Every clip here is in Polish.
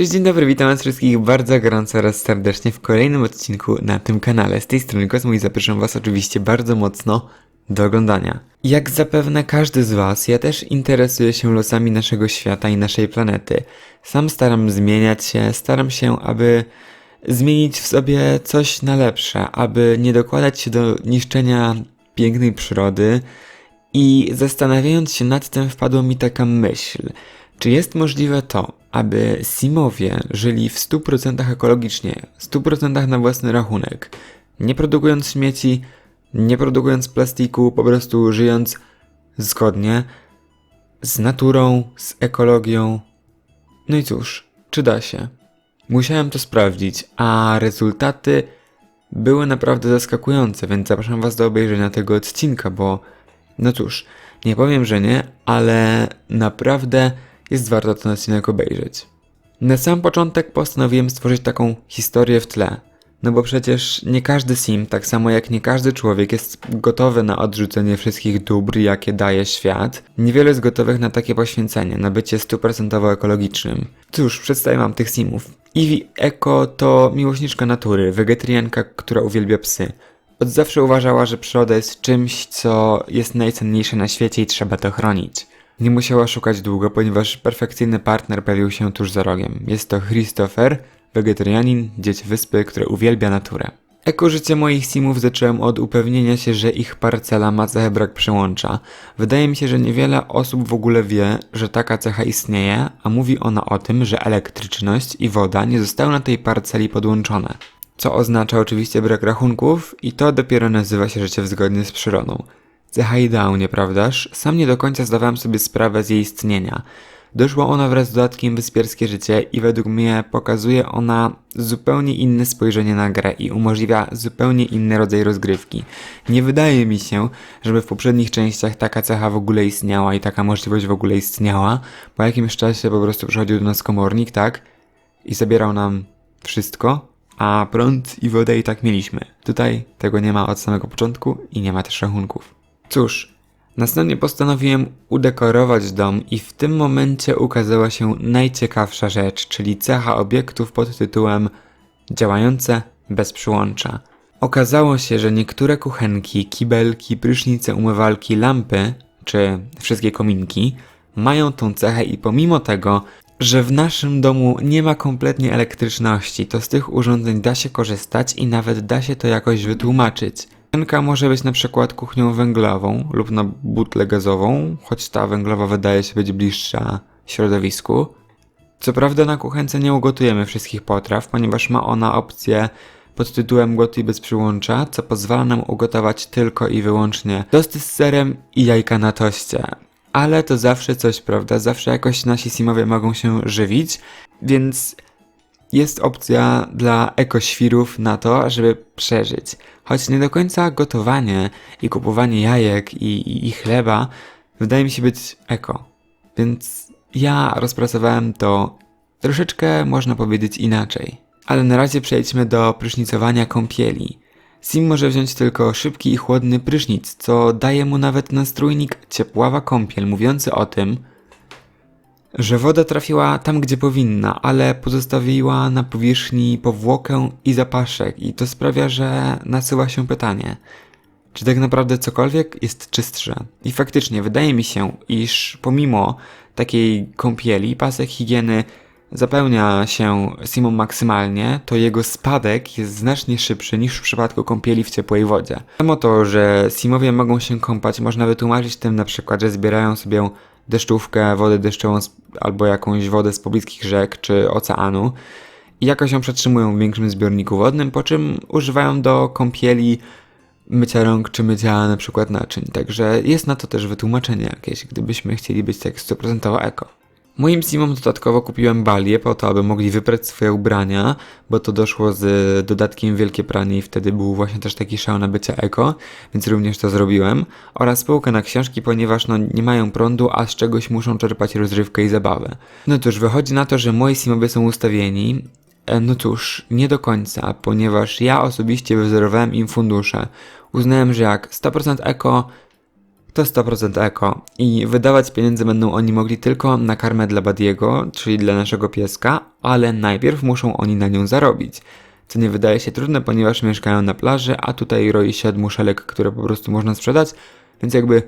Cześć, dzień dobry, witam was wszystkich bardzo gorąco oraz serdecznie w kolejnym odcinku na tym kanale. Z tej strony Kosmo i zapraszam was oczywiście bardzo mocno do oglądania. Jak zapewne każdy z was, ja też interesuję się losami naszego świata i naszej planety. Sam staram zmieniać się, staram się, aby zmienić w sobie coś na lepsze, aby nie dokładać się do niszczenia pięknej przyrody i zastanawiając się nad tym wpadła mi taka myśl – czy jest możliwe to, aby Simowie żyli w 100% ekologicznie, 100% na własny rachunek, nie produkując śmieci, nie produkując plastiku, po prostu żyjąc zgodnie z naturą, z ekologią? No i cóż, czy da się? Musiałem to sprawdzić, a rezultaty były naprawdę zaskakujące, więc zapraszam Was do obejrzenia tego odcinka, bo no cóż, nie powiem, że nie, ale naprawdę jest warto ten odcinek obejrzeć. Na sam początek postanowiłem stworzyć taką historię w tle. No bo przecież nie każdy sim, tak samo jak nie każdy człowiek jest gotowy na odrzucenie wszystkich dóbr, jakie daje świat. Niewiele jest gotowych na takie poświęcenie, na bycie stuprocentowo ekologicznym. Cóż, przedstawię wam tych simów. Eevee Eco to miłośniczka natury, wegetarianka, która uwielbia psy. Od zawsze uważała, że przyroda jest czymś, co jest najcenniejsze na świecie i trzeba to chronić. Nie musiała szukać długo, ponieważ perfekcyjny partner pojawił się tuż za rogiem. Jest to Christopher, wegetarianin, dzieć wyspy, który uwielbia naturę. Eko życie moich simów zacząłem od upewnienia się, że ich parcela ma cechę brak przełącza. Wydaje mi się, że niewiele osób w ogóle wie, że taka cecha istnieje, a mówi ona o tym, że elektryczność i woda nie zostały na tej parceli podłączone. Co oznacza oczywiście brak rachunków i to dopiero nazywa się życie zgodnie z przyrodą. Cecha ideału, nieprawdaż? Sam nie do końca zdawałem sobie sprawę z jej istnienia. Doszła ona wraz z dodatkiem Wyspierskie Życie i według mnie pokazuje ona zupełnie inne spojrzenie na grę i umożliwia zupełnie inny rodzaj rozgrywki. Nie wydaje mi się, żeby w poprzednich częściach taka cecha w ogóle istniała i taka możliwość w ogóle istniała. Po jakimś czasie po prostu przychodził do nas komornik, tak? I zabierał nam wszystko, a prąd i wodę i tak mieliśmy. Tutaj tego nie ma od samego początku i nie ma też rachunków. Cóż, następnie postanowiłem udekorować dom i w tym momencie ukazała się najciekawsza rzecz, czyli cecha obiektów pod tytułem działające bez przyłącza. Okazało się, że niektóre kuchenki, kibelki, prysznice, umywalki, lampy, czy wszystkie kominki, mają tą cechę i pomimo tego, że w naszym domu nie ma kompletnie elektryczności, to z tych urządzeń da się korzystać i nawet da się to jakoś wytłumaczyć. Kuchenka może być na przykład kuchnią węglową lub na butlę gazową, choć ta węglowa wydaje się być bliższa środowisku. Co prawda na kuchence nie ugotujemy wszystkich potraw, ponieważ ma ona opcję pod tytułem gotuj bez przyłącza, co pozwala nam ugotować tylko i wyłącznie tosty z serem i jajka na toście. Ale to zawsze coś, prawda? Zawsze jakoś nasi simowie mogą się żywić, więc jest opcja dla ekoświrów na to, żeby przeżyć. Choć nie do końca gotowanie i kupowanie jajek i, i, i chleba wydaje mi się być eko. Więc ja rozpracowałem to troszeczkę, można powiedzieć, inaczej. Ale na razie przejdźmy do prysznicowania kąpieli. Sim może wziąć tylko szybki i chłodny prysznic, co daje mu nawet nastrójnik ciepława kąpiel, mówiący o tym, że woda trafiła tam, gdzie powinna, ale pozostawiła na powierzchni powłokę i zapaszek, i to sprawia, że nasuwa się pytanie, czy tak naprawdę cokolwiek jest czystsze. I faktycznie wydaje mi się, iż pomimo takiej kąpieli, pasek higieny zapełnia się simą maksymalnie, to jego spadek jest znacznie szybszy niż w przypadku kąpieli w ciepłej wodzie. Samo to, że simowie mogą się kąpać, można wytłumaczyć tym na przykład, że zbierają sobie deszczówkę, wodę deszczową albo jakąś wodę z pobliskich rzek czy oceanu i jakoś ją przetrzymują w większym zbiorniku wodnym, po czym używają do kąpieli, mycia rąk czy mycia na przykład naczyń. Także jest na to też wytłumaczenie jakieś, gdybyśmy chcieli być tak 100% eko. Moim simom dodatkowo kupiłem balię po to, aby mogli wyprać swoje ubrania, bo to doszło z dodatkiem wielkie pranie i wtedy był właśnie też taki szał na bycie eko, więc również to zrobiłem. Oraz spółkę na książki, ponieważ no nie mają prądu, a z czegoś muszą czerpać rozrywkę i zabawę. No cóż, wychodzi na to, że moi simowie są ustawieni e, no cóż, nie do końca, ponieważ ja osobiście wyzerowałem im fundusze. Uznałem, że jak 100% eko to 100% eko i wydawać pieniądze będą oni mogli tylko na karmę dla Badiego, czyli dla naszego pieska, ale najpierw muszą oni na nią zarobić. Co nie wydaje się trudne, ponieważ mieszkają na plaży, a tutaj roi się od muszelek, które po prostu można sprzedać, więc jakby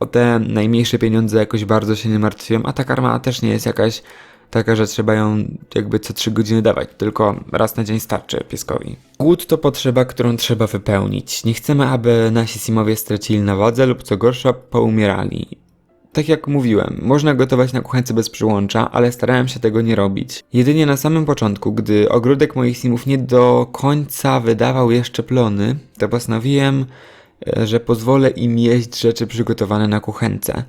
o te najmniejsze pieniądze jakoś bardzo się nie martwiłem, a ta karma też nie jest jakaś taka, że trzeba ją jakby co 3 godziny dawać, tylko raz na dzień starczy pieskowi. Głód to potrzeba, którą trzeba wypełnić. Nie chcemy, aby nasi simowie stracili na wadze lub co gorsza, poumierali. Tak jak mówiłem, można gotować na kuchence bez przyłącza, ale starałem się tego nie robić. Jedynie na samym początku, gdy ogródek moich simów nie do końca wydawał jeszcze plony, to postanowiłem, e, że pozwolę im jeść rzeczy przygotowane na kuchence.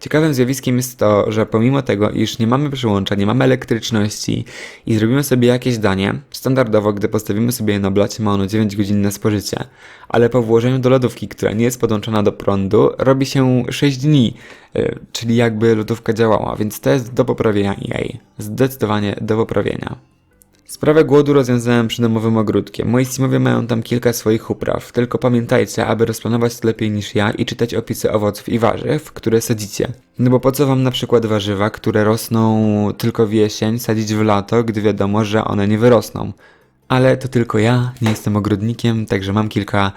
Ciekawym zjawiskiem jest to, że pomimo tego, iż nie mamy przyłącza, nie mamy elektryczności i zrobimy sobie jakieś danie, standardowo, gdy postawimy sobie je na blacie, ma ono 9 godzin na spożycie, ale po włożeniu do lodówki, która nie jest podłączona do prądu, robi się 6 dni, yy, czyli jakby lodówka działała, więc to jest do poprawienia jej. Zdecydowanie do poprawienia. Sprawę głodu rozwiązałem przy domowym ogródkiem. Moi simowie mają tam kilka swoich upraw, tylko pamiętajcie, aby rozplanować to lepiej niż ja i czytać opisy owoców i warzyw, które sadzicie. No bo po co wam na przykład warzywa, które rosną tylko w jesień, sadzić w lato, gdy wiadomo, że one nie wyrosną. Ale to tylko ja, nie jestem ogrodnikiem, także mam kilka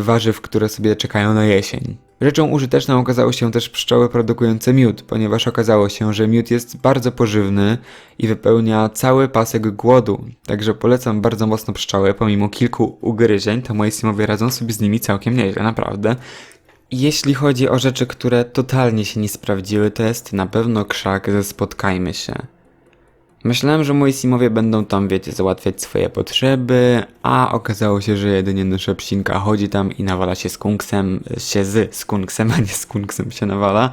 warzyw, które sobie czekają na jesień. Rzeczą użyteczną okazały się też pszczoły produkujące miód, ponieważ okazało się, że miód jest bardzo pożywny i wypełnia cały pasek głodu. Także polecam bardzo mocno pszczoły, pomimo kilku ugryzień, to moi simowie radzą sobie z nimi całkiem nieźle, naprawdę. Jeśli chodzi o rzeczy, które totalnie się nie sprawdziły, to jest na pewno krzak ze Spotkajmy się. Myślałem, że moi simowie będą tam, wiecie, załatwiać swoje potrzeby, a okazało się, że jedynie nasza psinka chodzi tam i nawala się skunksem, się z skunksem, a nie skunksem się nawala,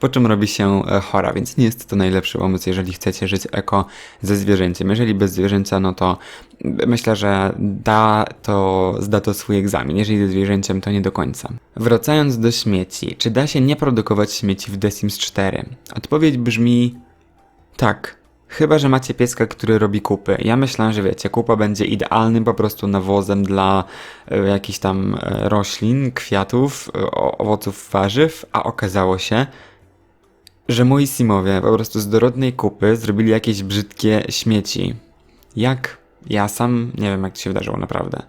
po czym robi się e, chora, więc nie jest to najlepszy pomysł, jeżeli chcecie żyć eko ze zwierzęciem. Jeżeli bez zwierzęcia, no to myślę, że da to, zda to swój egzamin. Jeżeli ze zwierzęciem, to nie do końca. Wracając do śmieci, czy da się nie produkować śmieci w The Sims 4? Odpowiedź brzmi tak. Chyba, że macie pieska, który robi kupy. Ja myślałem, że wiecie, kupa będzie idealnym po prostu nawozem dla e, jakichś tam e, roślin, kwiatów, e, owoców, warzyw, a okazało się, że moi simowie po prostu z dorodnej kupy zrobili jakieś brzydkie śmieci. Jak? Ja sam nie wiem, jak to się wydarzyło naprawdę.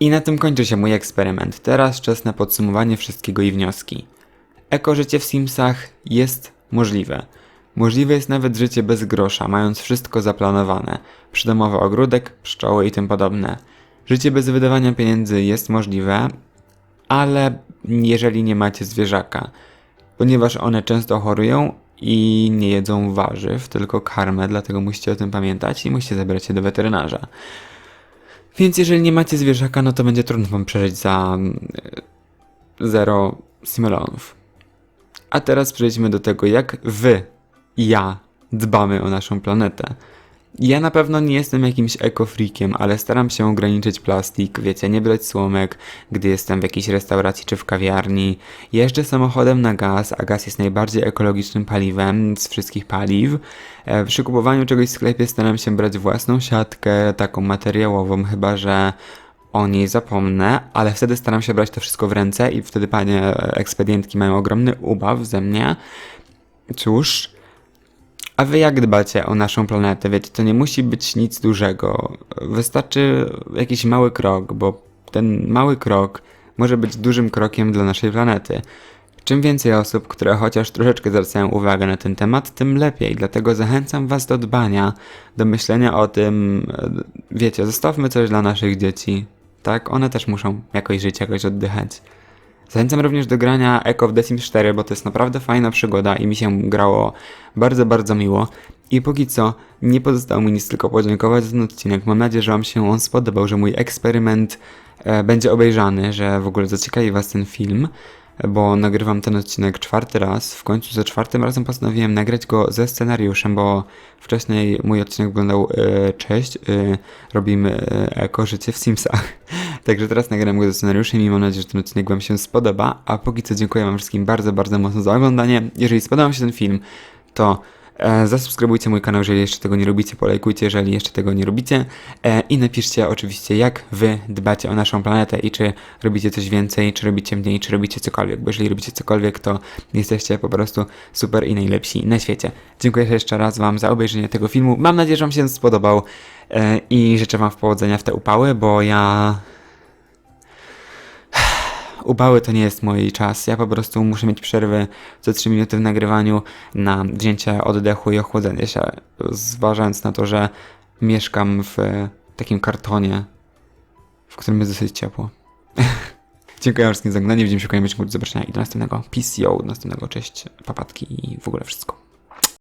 I na tym kończy się mój eksperyment. Teraz czas na podsumowanie wszystkiego i wnioski. Eko życie w Simsach jest możliwe. Możliwe jest nawet życie bez grosza, mając wszystko zaplanowane. Przydomowy ogródek, pszczoły i tym podobne. Życie bez wydawania pieniędzy jest możliwe, ale jeżeli nie macie zwierzaka, ponieważ one często chorują i nie jedzą warzyw, tylko karmę, dlatego musicie o tym pamiętać i musicie zabrać się do weterynarza. Więc jeżeli nie macie zwierzaka, no to będzie trudno wam przeżyć za e, zero simulonów. A teraz przejdźmy do tego, jak wy ja dbamy o naszą planetę. Ja na pewno nie jestem jakimś ekofreakiem, ale staram się ograniczyć plastik, wiecie, nie brać słomek, gdy jestem w jakiejś restauracji czy w kawiarni. Jeżdżę samochodem na gaz, a gaz jest najbardziej ekologicznym paliwem z wszystkich paliw. E, przy kupowaniu czegoś w sklepie staram się brać własną siatkę, taką materiałową, chyba że o niej zapomnę, ale wtedy staram się brać to wszystko w ręce i wtedy panie ekspedientki mają ogromny ubaw ze mnie. Cóż, a wy jak dbacie o naszą planetę? Wiecie, to nie musi być nic dużego. Wystarczy jakiś mały krok, bo ten mały krok może być dużym krokiem dla naszej planety. Czym więcej osób, które chociaż troszeczkę zwracają uwagę na ten temat, tym lepiej. Dlatego zachęcam Was do dbania, do myślenia o tym, wiecie, zostawmy coś dla naszych dzieci. Tak, one też muszą jakoś żyć, jakoś oddychać. Zachęcam również do grania Echo of The Sims 4, bo to jest naprawdę fajna przygoda i mi się grało bardzo, bardzo miło. I póki co nie pozostało mi nic tylko podziękować za ten odcinek. Mam nadzieję, że Wam się on spodobał, że mój eksperyment e, będzie obejrzany, że w ogóle zaciekawi Was ten film bo nagrywam ten odcinek czwarty raz. W końcu za czwartym razem postanowiłem nagrać go ze scenariuszem, bo wcześniej mój odcinek wyglądał e, cześć, e, robimy e, eko życie w Simsach. Także teraz nagram go ze scenariuszem i mam nadzieję, że ten odcinek Wam się spodoba. A póki co dziękuję Wam wszystkim bardzo, bardzo mocno za oglądanie. Jeżeli spodobał się ten film, to E, zasubskrybujcie mój kanał, jeżeli jeszcze tego nie robicie, polajkujcie, jeżeli jeszcze tego nie robicie e, i napiszcie oczywiście, jak wy dbacie o naszą planetę i czy robicie coś więcej, czy robicie mniej, czy robicie cokolwiek, bo jeżeli robicie cokolwiek, to jesteście po prostu super i najlepsi na świecie. Dziękuję jeszcze raz wam za obejrzenie tego filmu. Mam nadzieję, że wam się spodobał e, i życzę wam powodzenia w te upały, bo ja upały to nie jest mój czas. Ja po prostu muszę mieć przerwy co 3 minuty w nagrywaniu na wzięcie oddechu i ochłodzenie się. Zważając na to, że mieszkam w takim kartonie, w którym jest dosyć ciepło. Dziękuję wszystkim za oglądanie. Widzimy się w kolejnym odcinku. Do zobaczenia i do następnego. Peace, yo, do następnego. Cześć, papatki i w ogóle wszystko.